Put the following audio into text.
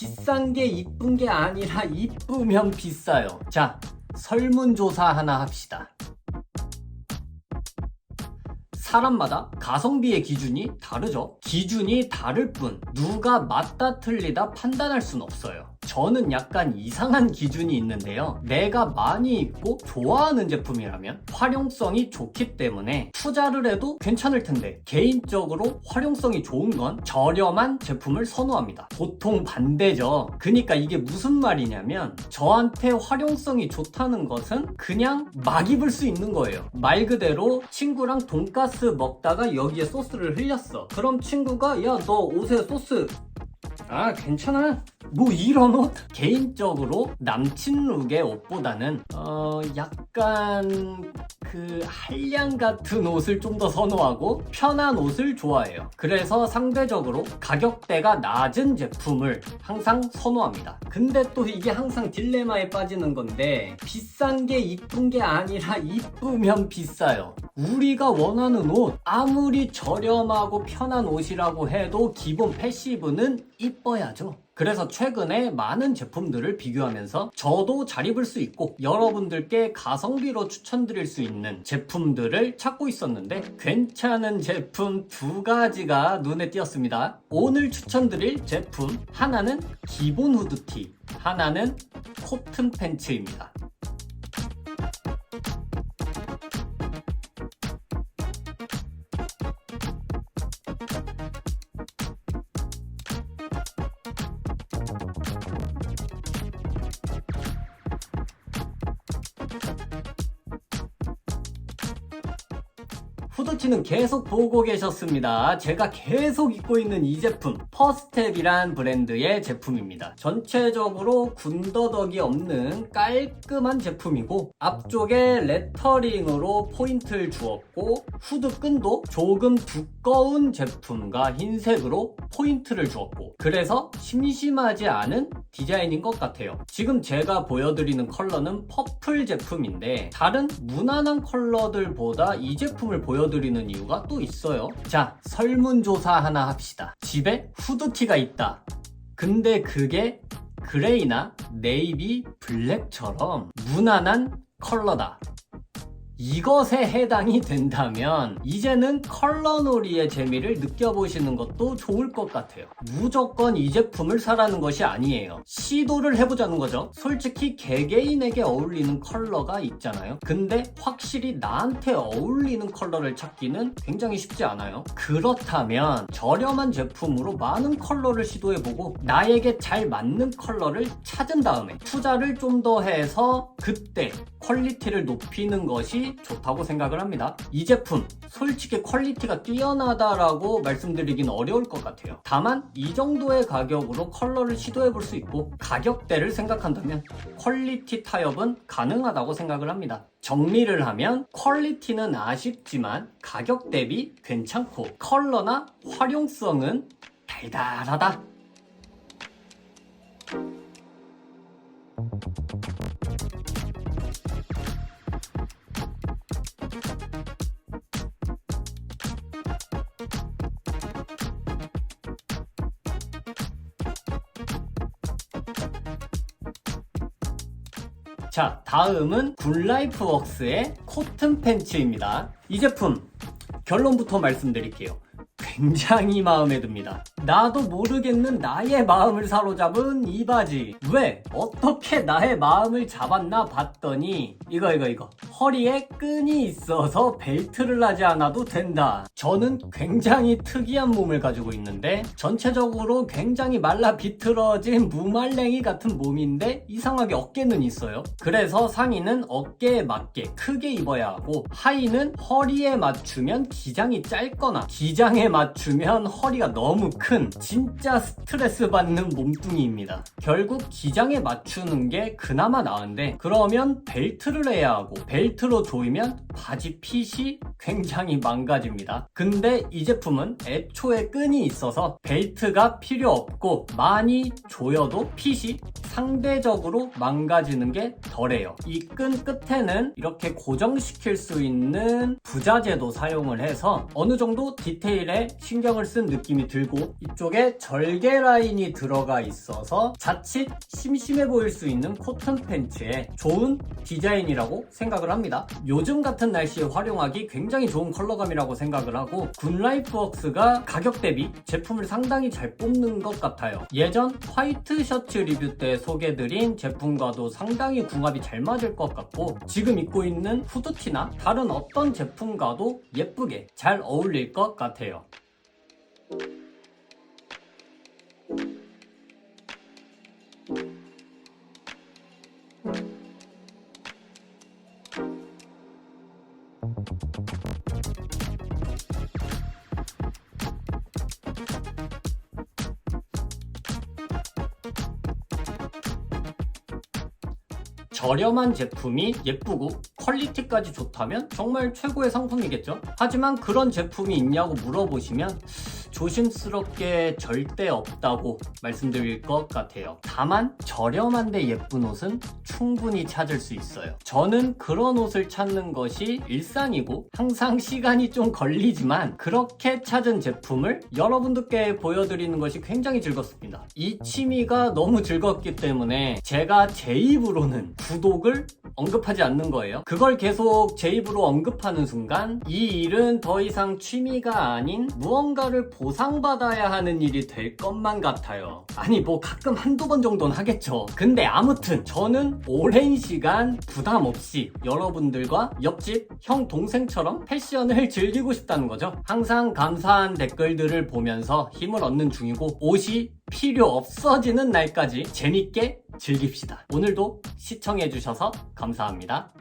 비싼 게 이쁜 게 아니라 이쁘면 비싸요. 자, 설문조사 하나 합시다. 사람마다 가성비의 기준이 다르죠. 기준이 다를 뿐 누가 맞다 틀리다 판단할 순 없어요. 저는 약간 이상한 기준이 있는데요. 내가 많이 입고 좋아하는 제품이라면 활용성이 좋기 때문에 투자를 해도 괜찮을 텐데 개인적으로 활용성이 좋은 건 저렴한 제품을 선호합니다. 보통 반대죠. 그러니까 이게 무슨 말이냐면 저한테 활용성이 좋다는 것은 그냥 막 입을 수 있는 거예요. 말 그대로 친구랑 돈가스 먹다가 여기에 소스를 흘렸어. 그럼 친구가 야 너 옷에 소스 아 괜찮아. 뭐 이런 옷? 개인적으로 남친 룩의 옷보다는 어 약간 그 한량 같은 옷을 좀 더 선호하고 편한 옷을 좋아해요. 그래서 상대적으로 가격대가 낮은 제품을 항상 선호합니다. 근데 또 이게 항상 딜레마에 빠지는 건데 비싼 게 이쁜 게 아니라 이쁘면 비싸요. 우리가 원하는 옷 아무리 저렴하고 편한 옷이라고 해도 기본 패시브는 이뻐야죠. 그래서 최근에 많은 제품들을 비교하면서 저도 잘 입을 수 있고 여러분들께 가성비로 추천드릴 수 있는 제품들을 찾고 있었는데 괜찮은 제품 두 가지가 눈에 띄었습니다. 오늘 추천드릴 제품 하나는 기본 후드티, 하나는 코튼 팬츠입니다. 후드티는 계속 보고 계셨습니다. 제가 계속 입고 있는 이 제품 퍼스텝이란 브랜드의 제품입니다. 전체적으로 군더더기 없는 깔끔한 제품이고 앞쪽에 레터링으로 포인트를 주었고 후드 끈도 조금 두꺼운 제품과 흰색으로 포인트를 주었고 그래서 심심하지 않은 디자인인 것 같아요. 지금 제가 보여드리는 컬러는 퍼플 제품인데 다른 무난한 컬러들보다 이 제품을 보여드리는 이유가 또 있어요. 자, 설문조사 하나 합시다. 집에 후드티가 있다. 근데 그게 그레이나 네이비 블랙처럼 무난한 컬러다. 이것에 해당이 된다면 이제는 컬러 놀이의 재미를 느껴보시는 것도 좋을 것 같아요. 무조건 이 제품을 사라는 것이 아니에요. 시도를 해보자는 거죠. 솔직히 개개인에게 어울리는 컬러가 있잖아요. 근데 확실히 나한테 어울리는 컬러를 찾기는 굉장히 쉽지 않아요. 그렇다면 저렴한 제품으로 많은 컬러를 시도해보고 나에게 잘 맞는 컬러를 찾은 다음에 투자를 좀 더 해서 그때 퀄리티를 높이는 것이 좋다고 생각을 합니다. 이 제품 솔직히 퀄리티가 뛰어나다라고 말씀드리긴 어려울 것 같아요. 다만 이 정도의 가격으로 컬러를 시도해 볼 수 있고 가격대를 생각한다면 퀄리티 타협은 가능하다고 생각을 합니다. 정리를 하면 퀄리티는 아쉽지만 가격 대비 괜찮고 컬러나 활용성은 달달하다. 자, 다음은 굿라이프 웍스의 코튼 팬츠입니다. 이 제품 결론부터 말씀드릴게요. 굉장히 마음에 듭니다. 나도 모르겠는 나의 마음을 사로잡은 이 바지. 왜? 어떻게 나의 마음을 잡았나 봤더니 이거 이거 이거. 허리에 끈이 있어서 벨트를 하지 않아도 된다. 저는 굉장히 특이한 몸을 가지고 있는데 전체적으로 굉장히 말라 비틀어진 무말랭이 같은 몸인데 이상하게 어깨는 있어요. 그래서 상의는 어깨에 맞게 크게 입어야 하고 하의는 허리에 맞추면 기장이 짧거나 기장에 맞추면 허리가 너무 큰 진짜 스트레스 받는 몸뚱이입니다. 결국 기장에 맞추는 게 그나마 나은데 그러면 벨트를 해야 하고 벨트 로 조이면 바지 핏이 굉장히 망가집니다. 근데 이 제품은 애초에 끈이 있어서 벨트가 필요 없고 많이 조여도 핏이 상대적으로 망가지는 게 덜해요. 이 끈 끝에는 이렇게 고정시킬 수 있는 부자재도 사용을 해서 어느 정도 디테일에 신경을 쓴 느낌이 들고 이쪽에 절개 라인이 들어가 있어서 자칫 심심해 보일 수 있는 코튼 팬츠에 좋은 디자인이라고 생각을 합니다. 요즘 같은 날씨에 활용하기 굉장히 좋은 컬러감이라고 생각을 하고 굿라이프웍스가 가격 대비 제품을 상당히 잘 뽑는 것 같아요. 예전 화이트 셔츠 리뷰 때 소개드린 제품과도 상당히 궁합이 잘 맞을 것 같고 지금 입고 있는 후드티나 다른 어떤 제품과도 예쁘게 잘 어울릴 것 같아요. 저렴한 제품이 예쁘고 퀄리티까지 좋다면 정말 최고의 상품이겠죠? 하지만 그런 제품이 있냐고 물어보시면 조심스럽게 절대 없다고 말씀드릴 것 같아요. 다만 저렴한데 예쁜 옷은 충분히 찾을 수 있어요. 저는 그런 옷을 찾는 것이 일상이고 항상 시간이 좀 걸리지만 그렇게 찾은 제품을 여러분들께 보여드리는 것이 굉장히 즐겁습니다. 이 취미가 너무 즐겁기 때문에 제가 제 입으로는 구독을 언급하지 않는 거예요. 그걸 계속 제 입으로 언급하는 순간 이 일은 더 이상 취미가 아닌 무언가를 보상받아야 하는 일이 될 것만 같아요. 아니 뭐 가끔 한두 번 정도는 하겠죠. 근데 아무튼 저는 오랜 시간 부담 없이 여러분들과 옆집 형 동생처럼 패션을 즐기고 싶다는 거죠. 항상 감사한 댓글들을 보면서 힘을 얻는 중이고 옷이 필요 없어지는 날까지 재밌게 즐깁시다. 오늘도 시청해주셔서 감사합니다.